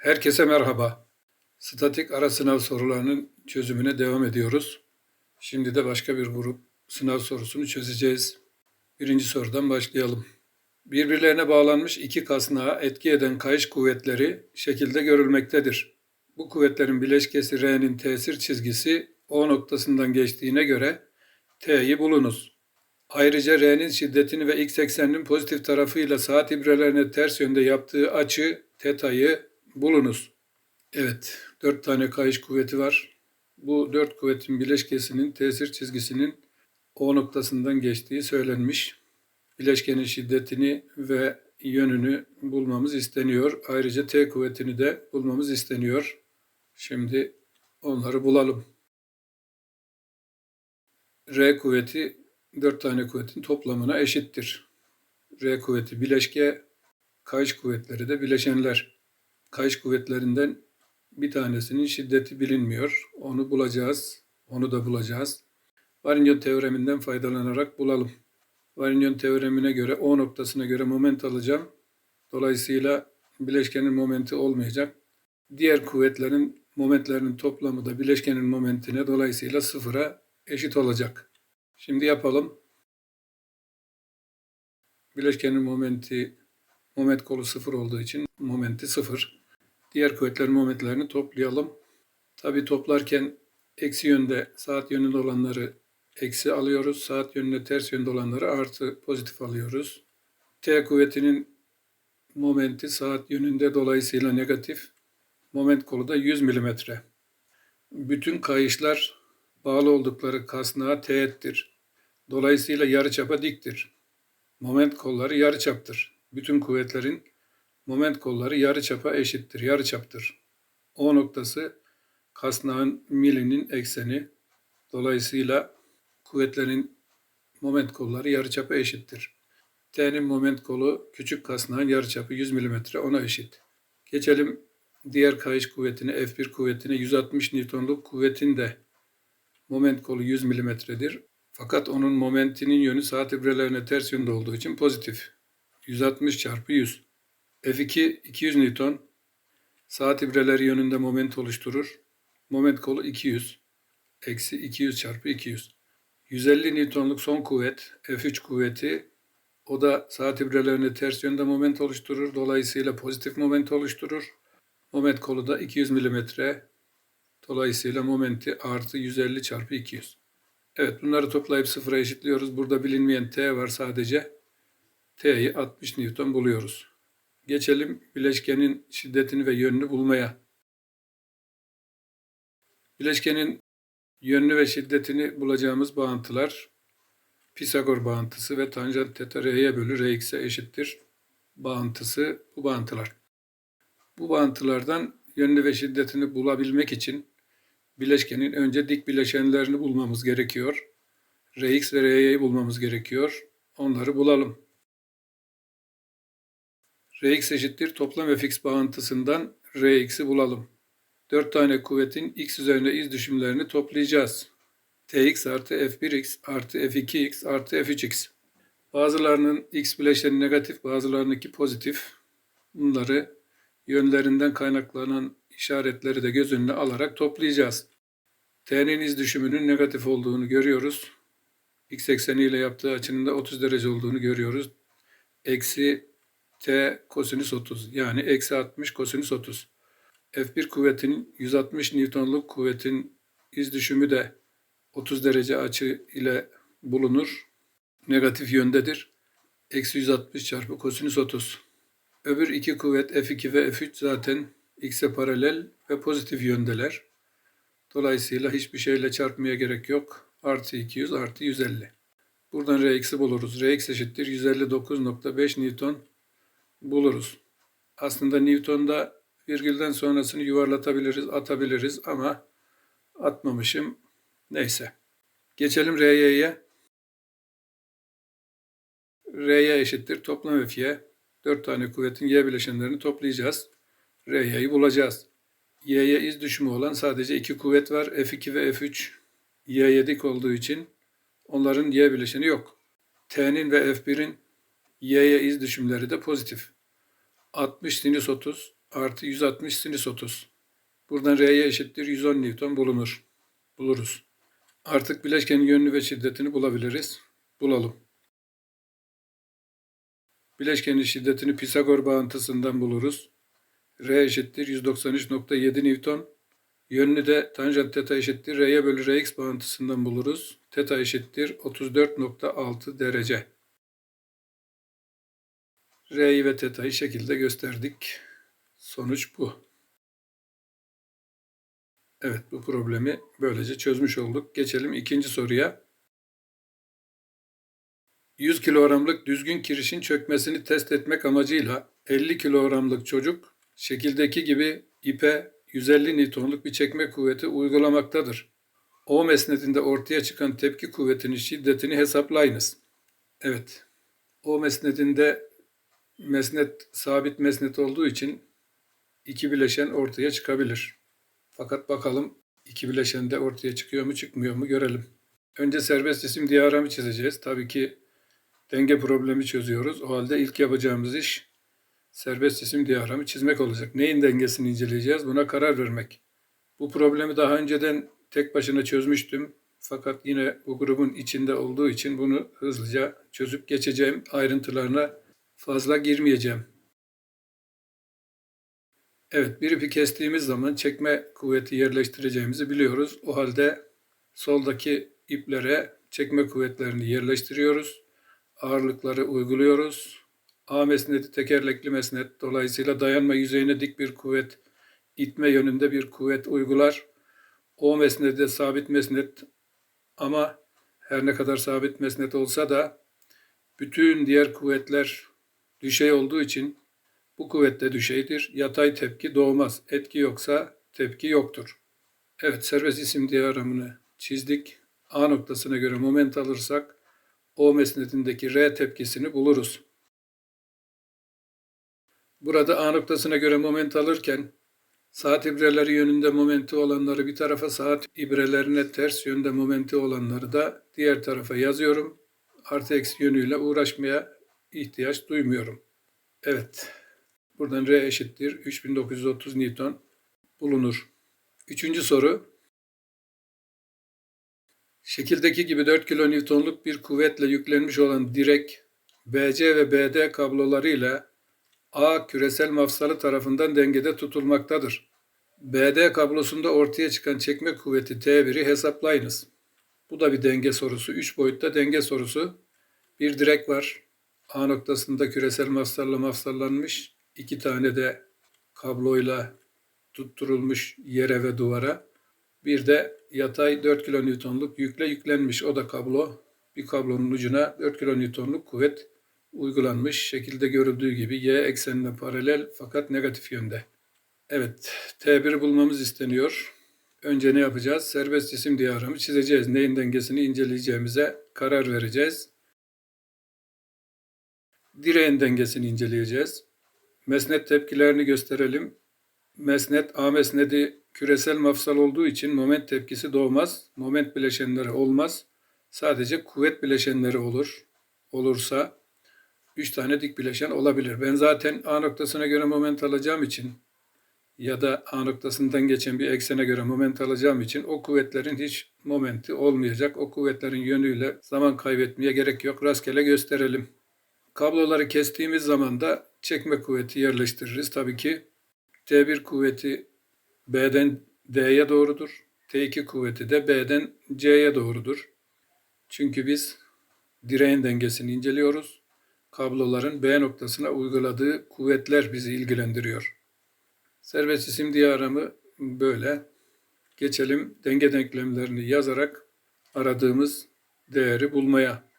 Herkese merhaba. Statik ara sınav sorularının çözümüne devam ediyoruz. Şimdi de başka bir grup sınav sorusunu çözeceğiz. Birinci sorudan başlayalım. Birbirlerine bağlanmış iki kasnağa etki eden kayış kuvvetleri şekilde görülmektedir. Bu kuvvetlerin bileşkesi R'nin tesir çizgisi O noktasından geçtiğine göre T'yi bulunuz. Ayrıca R'nin şiddetini ve X ekseninin pozitif tarafıyla saat ibrelerine ters yönde yaptığı açı teta'yı bulunuz. Evet, dört tane kayış kuvveti var. Bu dört kuvvetin bileşkesinin tesir çizgisinin O noktasından geçtiği söylenmiş. Bileşkenin şiddetini ve yönünü bulmamız isteniyor. Ayrıca T kuvvetini de bulmamız isteniyor. Şimdi onları bulalım. R kuvveti dört tane kuvvetin toplamına eşittir. R kuvveti bileşke, kayış kuvvetleri de bileşenler. Kayış kuvvetlerinden bir tanesinin şiddeti bilinmiyor. Onu bulacağız. Onu da bulacağız. Varignon teoreminden faydalanarak bulalım. Varignon teoremine göre O noktasına göre moment alacağım. Dolayısıyla bileşkenin momenti olmayacak. Diğer kuvvetlerin momentlerinin toplamı da bileşkenin momentine dolayısıyla sıfıra eşit olacak. Şimdi yapalım. Bileşkenin momenti moment kolu sıfır olduğu için momenti sıfır. Diğer kuvvetlerin momentlerini toplayalım. Tabi toplarken eksi yönde saat yönünde olanları eksi alıyoruz. Saat yönünde ters yönde olanları artı pozitif alıyoruz. T kuvvetinin momenti saat yönünde dolayısıyla negatif. Moment kolu da 100 milimetre. Bütün kayışlar bağlı oldukları kasnağa teğettir. Dolayısıyla yarıçapa diktir. Moment kolları yarıçaptır. Bütün kuvvetlerin moment kolları yarıçapa eşittir, yarıçaptır. O noktası kasnağın milinin ekseni. Dolayısıyla kuvvetlerin moment kolları yarıçapa eşittir. T'nin moment kolu küçük kasnağın yarıçapı 100 mm ona eşit. Geçelim diğer kayış kuvvetine, F1 kuvvetine 160 Newton'luk kuvvetin de moment kolu 100 mm'dir. Fakat onun momentinin yönü saat ibrelerine ters yönde olduğu için pozitif. 160 çarpı 100. F2 200 Newton. Saat ibreleri yönünde moment oluşturur. Moment kolu 200. Eksi 200 çarpı 200. 150 Newton'luk son kuvvet F3 kuvveti o da saat ibrelerine ters yönde moment oluşturur. Dolayısıyla pozitif moment oluşturur. Moment kolu da 200 mm. Dolayısıyla momenti artı 150 çarpı 200. Evet bunları toplayıp sıfıra eşitliyoruz. Burada bilinmeyen T var sadece. T'yi 60 Newton buluyoruz. Geçelim bileşkenin şiddetini ve yönünü bulmaya. Bileşkenin yönünü ve şiddetini bulacağımız bağıntılar Pisagor bağıntısı ve tanjant teta r'ye bölü rx'e eşittir bağıntısı bu bağıntılar. Bu bağıntılardan yönünü ve şiddetini bulabilmek için bileşkenin önce dik bileşenlerini bulmamız gerekiyor. Rx ve ry'yi bulmamız gerekiyor. Onları bulalım. Rx eşittir toplam fx bağıntısından Rx'i bulalım. 4 tane kuvvetin x üzerine iz düşümlerini toplayacağız. Tx artı f1x artı f2x artı f3x. Bazılarının x bileşeni negatif, bazılarınınki pozitif. Bunları yönlerinden kaynaklanan işaretleri de göz önüne alarak toplayacağız. T'nin iz düşümünün negatif olduğunu görüyoruz. X ekseniyle yaptığı açının da 30 derece olduğunu görüyoruz. Eksi T kosinüs 30 yani eksi 60 kosinüs 30. F1 kuvvetinin 160 Newton'luk kuvvetin iz düşümü de 30 derece açı ile bulunur. Negatif yöndedir. Eksi 160 çarpı kosinüs 30. Öbür iki kuvvet F2 ve F3 zaten X'e paralel ve pozitif yöndeler. Dolayısıyla hiçbir şeyle çarpmaya gerek yok. Artı 200 artı 150. Buradan Rx'i buluruz. Rx eşittir 159.5 Newton buluruz. Aslında Newton'da virgülden sonrasını yuvarlatabiliriz, atabiliriz ama atmamışım. Neyse. Geçelim Ry'ye. R'ye eşittir toplam F'ye. 4 tane kuvvetin Y bileşenlerini toplayacağız. Ry'yi bulacağız. Y'ye iz düşümü olan sadece iki kuvvet var. F2 ve F3 Y'ye dik olduğu için onların Y bileşeni yok. T'nin ve F1'in Y'ye iz düşümleri de pozitif. 60 sinüs 30 artı 160 sinüs 30. Buradan R'ye eşittir 110 Newton bulunur. Buluruz. Artık bileşkenin yönünü ve şiddetini bulabiliriz. Bulalım. Bileşkenin şiddetini Pisagor bağıntısından buluruz. R eşittir 193.7 Newton. Yönünü de tanjant teta eşittir R'ye bölü Rx bağıntısından buluruz. Teta eşittir 34.6 derece. R'yi ve teta'yı şekilde gösterdik. Sonuç bu. Evet bu problemi böylece çözmüş olduk. Geçelim ikinci soruya. 100 kilogramlık düzgün kirişin çökmesini test etmek amacıyla 50 kilogramlık çocuk şekildeki gibi ipe 150 Newton'luk bir çekme kuvveti uygulamaktadır. O mesnetinde ortaya çıkan tepki kuvvetinin şiddetini hesaplayınız. Evet. O mesnetinde mesnet sabit mesnet olduğu için iki bileşen ortaya çıkabilir. Fakat bakalım iki bileşen de ortaya çıkıyor mu çıkmıyor mu görelim. Önce serbest cisim diyagramı çizeceğiz. Tabii ki denge problemi çözüyoruz. O halde ilk yapacağımız iş serbest cisim diyagramı çizmek olacak. Neyin dengesini inceleyeceğiz? Buna karar vermek. Bu problemi daha önceden tek başına çözmüştüm. Fakat yine bu grubun içinde olduğu için bunu hızlıca çözüp geçeceğim. Ayrıntılarına fazla girmeyeceğim. Evet, bir ipi kestiğimiz zaman çekme kuvveti yerleştireceğimizi biliyoruz. O halde soldaki iplere çekme kuvvetlerini yerleştiriyoruz. Ağırlıkları uyguluyoruz. A mesneti tekerlekli mesnet. Dolayısıyla dayanma yüzeyine dik bir kuvvet, itme yönünde bir kuvvet uygular. O mesneti de sabit mesnet ama her ne kadar sabit mesnet olsa da bütün diğer kuvvetler düşey olduğu için bu kuvvet de düşeydir. Yatay tepki doğmaz. Etki yoksa tepki yoktur. Evet serbest isim diyagramını çizdik. A noktasına göre moment alırsak O mesnetindeki R tepkisini buluruz. Burada A noktasına göre moment alırken saat ibreleri yönünde momenti olanları bir tarafa, saat ibrelerine ters yönde momenti olanları da diğer tarafa yazıyorum. Artı eksi yönüyle uğraşmaya ihtiyaç duymuyorum. Evet. Buradan R eşittir 3930 Newton bulunur. Üçüncü soru. Şekildeki gibi 4 kilonewtonluk bir kuvvetle yüklenmiş olan direk BC ve BD kablolarıyla A küresel mafsalı tarafından dengede tutulmaktadır. BD kablosunda ortaya çıkan çekme kuvveti T1'i hesaplayınız. Bu da bir denge sorusu. 3 boyutta denge sorusu. Bir direk var. A noktasında küresel mafsalla mafsallanmış. iki tane de kabloyla tutturulmuş yere ve duvara. Bir de yatay 4 kilonewtonluk yükle yüklenmiş. O da kablo. Bir kablonun ucuna 4 kilonewtonluk kuvvet uygulanmış. Şekilde görüldüğü gibi y eksenine paralel fakat negatif yönde. Evet, T1'i bulmamız isteniyor. Önce ne yapacağız? Serbest cisim diyagramı çizeceğiz. Neyin dengesini inceleyeceğimize karar vereceğiz. Direğin dengesini inceleyeceğiz. Mesnet tepkilerini gösterelim. Mesnet A mesnedi küresel mafsal olduğu için moment tepkisi doğmaz. Moment bileşenleri olmaz. Sadece kuvvet bileşenleri olur. Olursa 3 tane dik bileşen olabilir. Ben zaten A noktasına göre moment alacağım için ya da A noktasından geçen bir eksene göre moment alacağım için o kuvvetlerin hiç momenti olmayacak. O kuvvetlerin yönüyle zaman kaybetmeye gerek yok. Rastgele gösterelim. Kabloları kestiğimiz zaman da çekme kuvveti yerleştiririz. Tabii ki T1 kuvveti B'den D'ye doğrudur. T2 kuvveti de B'den C'ye doğrudur. Çünkü biz direğin dengesini inceliyoruz. Kabloların B noktasına uyguladığı kuvvetler bizi ilgilendiriyor. Serbest cisim diyagramı böyle. Geçelim denge denklemlerini yazarak aradığımız değeri bulmaya.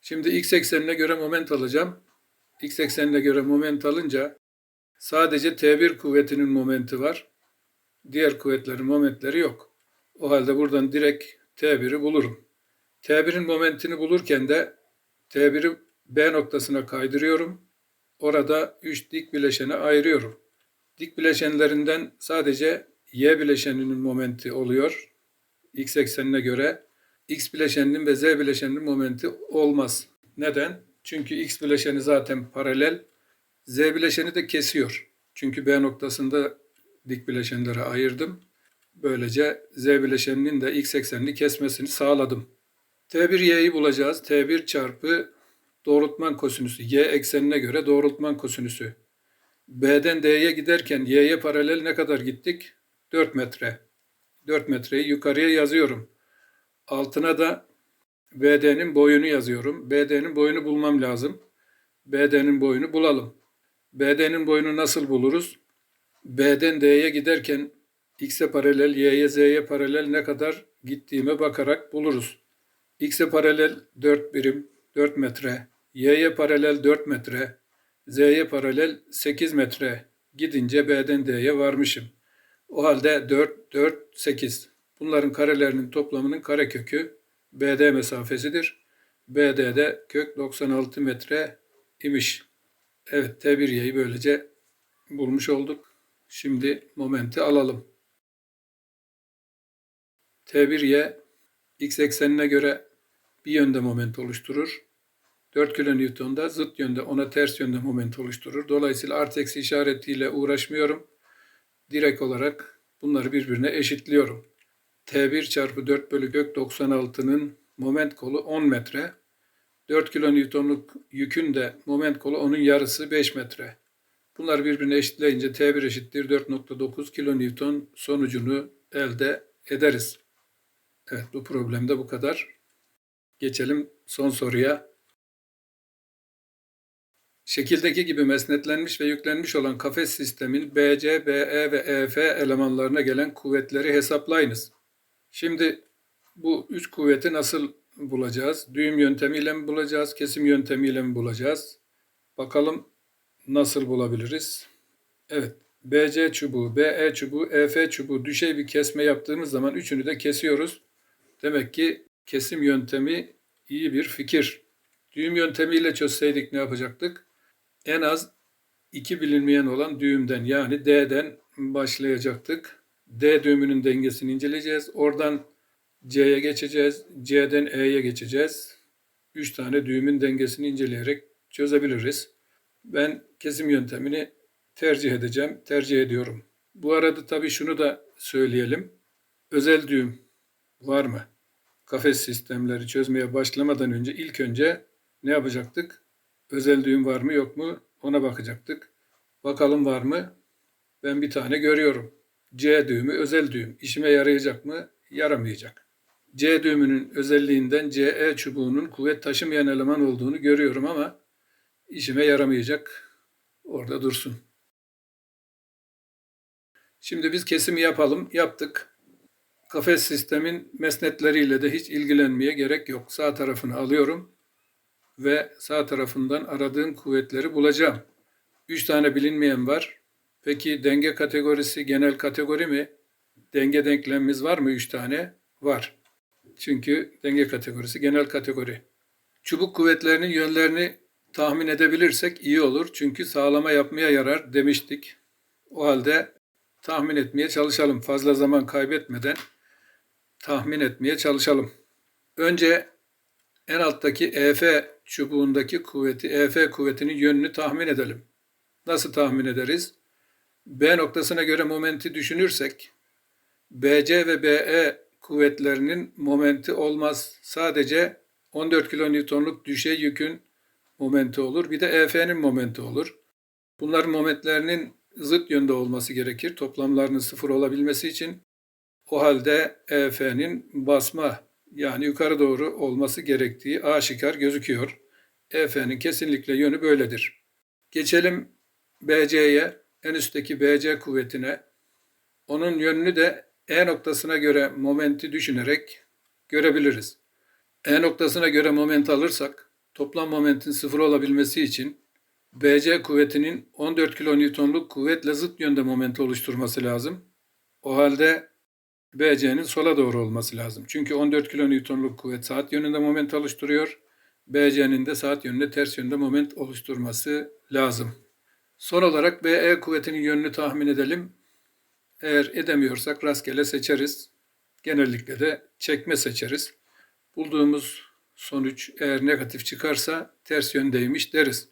Şimdi x eksenine göre moment alacağım. X eksenine göre moment alınca sadece T1 kuvvetinin momenti var. Diğer kuvvetlerin momentleri yok. O halde buradan direkt T1'i bulurum. T1'in momentini bulurken de T1'i B noktasına kaydırıyorum. Orada 3 dik bileşene ayırıyorum. Dik bileşenlerinden sadece Y bileşeninin momenti oluyor. X eksenine göre X bileşeninin ve Z bileşeninin momenti olmaz. Neden? Çünkü X bileşeni zaten paralel. Z bileşeni de kesiyor. Çünkü B noktasında dik bileşenlere ayırdım. Böylece Z bileşeninin de x eksenini kesmesini sağladım. T1y'yi bulacağız. T1 çarpı doğrultman kosinüsü. Y eksenine göre doğrultman kosinüsü. B'den D'ye giderken Y'ye paralel ne kadar gittik? 4 metre. 4 metreyi yukarıya yazıyorum. Altına da BD'nin boyunu yazıyorum. BD'nin boyunu bulmam lazım. BD'nin boyunu bulalım. BD'nin boyunu nasıl buluruz? B'den D'ye giderken X'e paralel, Y'ye, Z'ye paralel ne kadar gittiğime bakarak buluruz. X'e paralel 4 birim, 4 metre. Y'ye paralel 4 metre. Z'ye paralel 8 metre. Gidince B'den D'ye varmışım. O halde 4, 4, 8. Bunların karelerinin toplamının karekökü BD mesafesidir. BD de kök 96 metre imiş. Evet T1y'yi böylece bulmuş olduk. Şimdi momenti alalım. T1y x eksenine göre bir yönde moment oluşturur. 4 kilonewton da zıt yönde ona ters yönde moment oluşturur. Dolayısıyla artı eksi işaretiyle uğraşmıyorum. Direkt olarak bunları birbirine eşitliyorum. T1 çarpı 4 bölü kök 96'nın moment kolu 10 metre. 4 kilonewtonluk yükün de moment kolu onun yarısı 5 metre. Bunları birbirine eşitleyince T1 eşittir 4.9 kilonewton sonucunu elde ederiz. Evet bu problemde bu kadar. Geçelim son soruya. Şekildeki gibi mesnetlenmiş ve yüklenmiş olan kafes sistemin BC, BE ve EF elemanlarına gelen kuvvetleri hesaplayınız. Şimdi bu üç kuvveti nasıl bulacağız? Düğüm yöntemiyle mi bulacağız, kesim yöntemiyle mi bulacağız? Bakalım nasıl bulabiliriz? Evet, BC çubuğu, BE çubuğu, EF çubuğu düşey bir kesme yaptığımız zaman üçünü de kesiyoruz. Demek ki kesim yöntemi iyi bir fikir. Düğüm yöntemiyle çözseydik ne yapacaktık? En az iki bilinmeyen olan düğümden yani D'den başlayacaktık. D düğümünün dengesini inceleyeceğiz. Oradan C'ye geçeceğiz. C'den E'ye geçeceğiz. Üç tane düğümün dengesini inceleyerek çözebiliriz. Ben kesim yöntemini tercih edeceğim, tercih ediyorum. Bu arada tabii şunu da söyleyelim. Özel düğüm var mı? Kafes sistemleri çözmeye başlamadan önce ilk önce ne yapacaktık? Özel düğüm var mı yok mu ona bakacaktık. Bakalım var mı? Ben bir tane görüyorum. C düğümü özel düğüm. İşime yarayacak mı? Yaramayacak. C düğümünün özelliğinden CE çubuğunun kuvvet taşımayan eleman olduğunu görüyorum ama işime yaramayacak. Orada dursun. Şimdi biz kesimi yapalım. Yaptık. Kafes sistemin mesnetleriyle de hiç ilgilenmeye gerek yok. Sağ tarafını alıyorum ve sağ tarafından aradığım kuvvetleri bulacağım. Üç tane bilinmeyen var. Peki denge kategorisi genel kategori mi? Denge denklemimiz var mı üç tane? Var. Çünkü denge kategorisi genel kategori. Çubuk kuvvetlerinin yönlerini tahmin edebilirsek iyi olur. Çünkü sağlama yapmaya yarar demiştik. O halde tahmin etmeye çalışalım. Fazla zaman kaybetmeden tahmin etmeye çalışalım. Önce en alttaki EF çubuğundaki kuvveti, EF kuvvetinin yönünü tahmin edelim. Nasıl tahmin ederiz? B noktasına göre momenti düşünürsek, BC ve BE kuvvetlerinin momenti olmaz. Sadece 14 kilonewtonluk düşey yükün momenti olur. Bir de EF'nin momenti olur. Bunların momentlerinin zıt yönde olması gerekir. Toplamlarının sıfır olabilmesi için. O halde EF'nin basma yani yukarı doğru olması gerektiği aşikar gözüküyor. EF'nin kesinlikle yönü böyledir. Geçelim BC'ye, en üstteki BC kuvvetine. Onun yönünü de E noktasına göre momenti düşünerek görebiliriz. E noktasına göre moment alırsak, toplam momentin sıfır olabilmesi için BC kuvvetinin 14 kilonewtonluk kuvvetle zıt yönde moment oluşturması lazım. O halde BC'nin sola doğru olması lazım. Çünkü 14 kilonewtonluk kuvvet saat yönünde moment oluşturuyor. BC'nin de saat yönünde ters yönde moment oluşturması lazım. Son olarak BE kuvvetinin yönünü tahmin edelim. Eğer edemiyorsak rastgele seçeriz. Genellikle de çekme seçeriz. Bulduğumuz sonuç eğer negatif çıkarsa ters yöndeymiş deriz.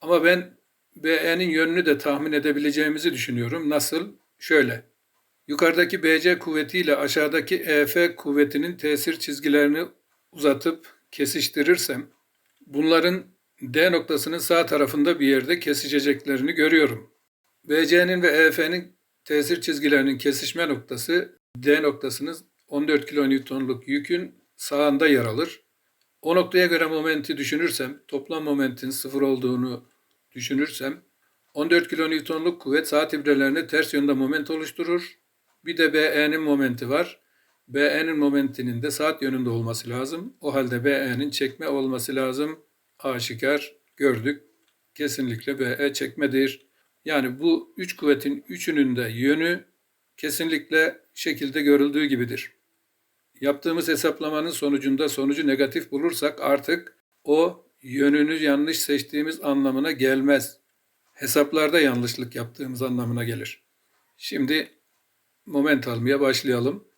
Ama ben BE'nin yönünü de tahmin edebileceğimizi düşünüyorum. Nasıl? Şöyle. Yukarıdaki BC kuvvetiyle aşağıdaki EF kuvvetinin tesir çizgilerini uzatıp kesiştirirsem bunların D noktasının sağ tarafında bir yerde kesişeceklerini görüyorum. BC'nin ve EF'nin tesir çizgilerinin kesişme noktası D noktasının 14 kilonewtonluk yükün sağında yer alır. O noktaya göre momenti düşünürsem, toplam momentin sıfır olduğunu düşünürsem, 14 kilonewtonluk kuvvet saat ibrelerine ters yönde moment oluşturur. Bir de BE'nin momenti var. BE'nin momentinin de saat yönünde olması lazım. O halde BE'nin çekme olması lazım. Aşikar gördük. Kesinlikle BE çekmedir. Yani bu üç kuvvetin üçünün de yönü kesinlikle şekilde görüldüğü gibidir. Yaptığımız hesaplamanın sonucunda sonucu negatif bulursak artık o yönünü yanlış seçtiğimiz anlamına gelmez. Hesaplarda yanlışlık yaptığımız anlamına gelir. Şimdi moment almaya başlayalım.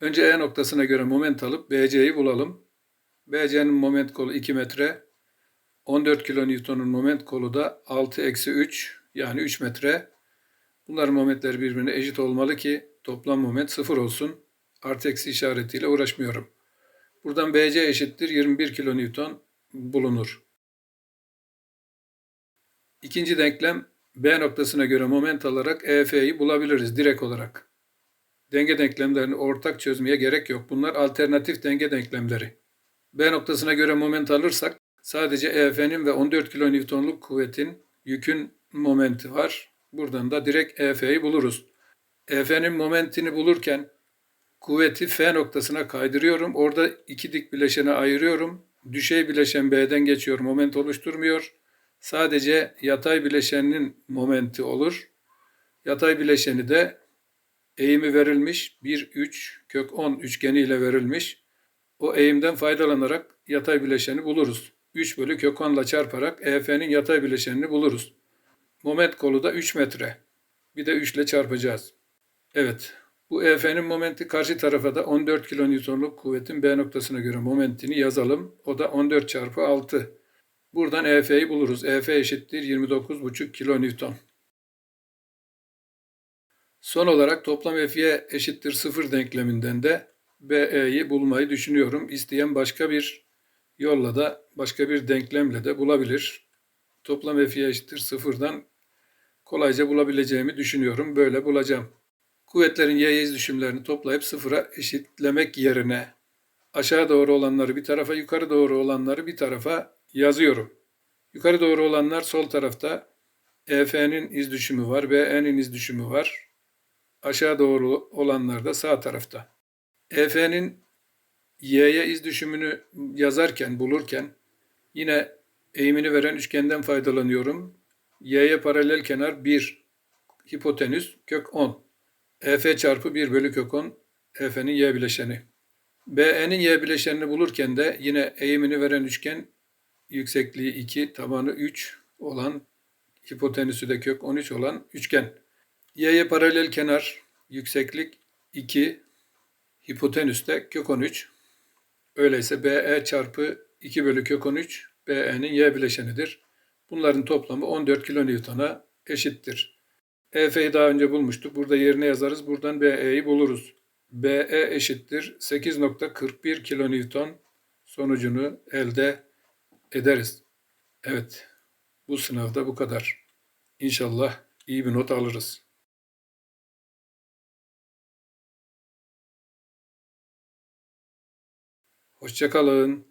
Önce E noktasına göre moment alıp BC'yi bulalım. BC'nin moment kolu 2 metre. 14 kilonewtonun moment kolu da 6 eksi 3 yani 3 metre. Bunların momentleri birbirine eşit olmalı ki toplam moment 0 olsun. Artı eksi işaretiyle uğraşmıyorum. Buradan BC eşittir 21 kilonewton bulunur. İkinci denklem B noktasına göre moment alarak EF'yi bulabiliriz direkt olarak. Denge denklemlerini ortak çözmeye gerek yok. Bunlar alternatif denge denklemleri. B noktasına göre moment alırsak sadece EF'nin ve 14 kilonewtonluk kuvvetin yükün momenti var. Buradan da direkt EF'yi buluruz. EF'nin momentini bulurken kuvveti F noktasına kaydırıyorum. Orada iki dik bileşene ayırıyorum. Düşey bileşen B'den geçiyor. Moment oluşturmuyor. Sadece yatay bileşeninin momenti olur. Yatay bileşeni de eğimi verilmiş 1, 3, kök 10 üçgeniyle verilmiş. O eğimden faydalanarak yatay bileşeni buluruz. 3 bölü kök 10 ile çarparak EF'nin yatay bileşenini buluruz. Moment kolu da 3 metre. Bir de 3 ile çarpacağız. Evet, bu EF'nin momenti karşı tarafa da 14 kilonewtonluk kuvvetin B noktasına göre momentini yazalım. O da 14 çarpı 6. Buradan EF'yi buluruz. EF eşittir 29,5 kilonewton. Son olarak toplam FY eşittir 0 denkleminden de BE'yi bulmayı düşünüyorum. İsteyen başka bir yolla da başka bir denklemle de bulabilir. Toplam FY eşittir 0'dan kolayca bulabileceğimi düşünüyorum. Böyle bulacağım. Kuvvetlerin y iz düşümlerini toplayıp sıfıra eşitlemek yerine aşağı doğru olanları bir tarafa, yukarı doğru olanları bir tarafa yazıyorum. Yukarı doğru olanlar sol tarafta EF'nin iz düşümü var, BE'nin iz düşümü var. Aşağı doğru olanlar da sağ tarafta. EF'nin y'ye iz düşümünü yazarken, bulurken yine eğimini veren üçgenden faydalanıyorum. y'ye paralel kenar 1, hipotenüs kök 10. EF çarpı 1 bölü kök 10 EF'nin y bileşeni. BE'nin y bileşenini bulurken de yine eğimini veren üçgen yüksekliği 2, tabanı 3 olan, hipotenüsü de kök 13 olan üçgen. Y'ye paralel kenar yükseklik 2, hipotenüs de kök 13. Öyleyse BE çarpı 2 bölü kök 13 BE'nin y bileşenidir. Bunların toplamı 14 kilonewton'a eşittir. EF'yi daha önce bulmuştuk. Burada yerine yazarız. Buradan BE'yi buluruz. BE eşittir 8.41 kilonewton sonucunu elde ederiz. Evet, bu sınavda bu kadar. İnşallah iyi bir not alırız. Hoşçakalın.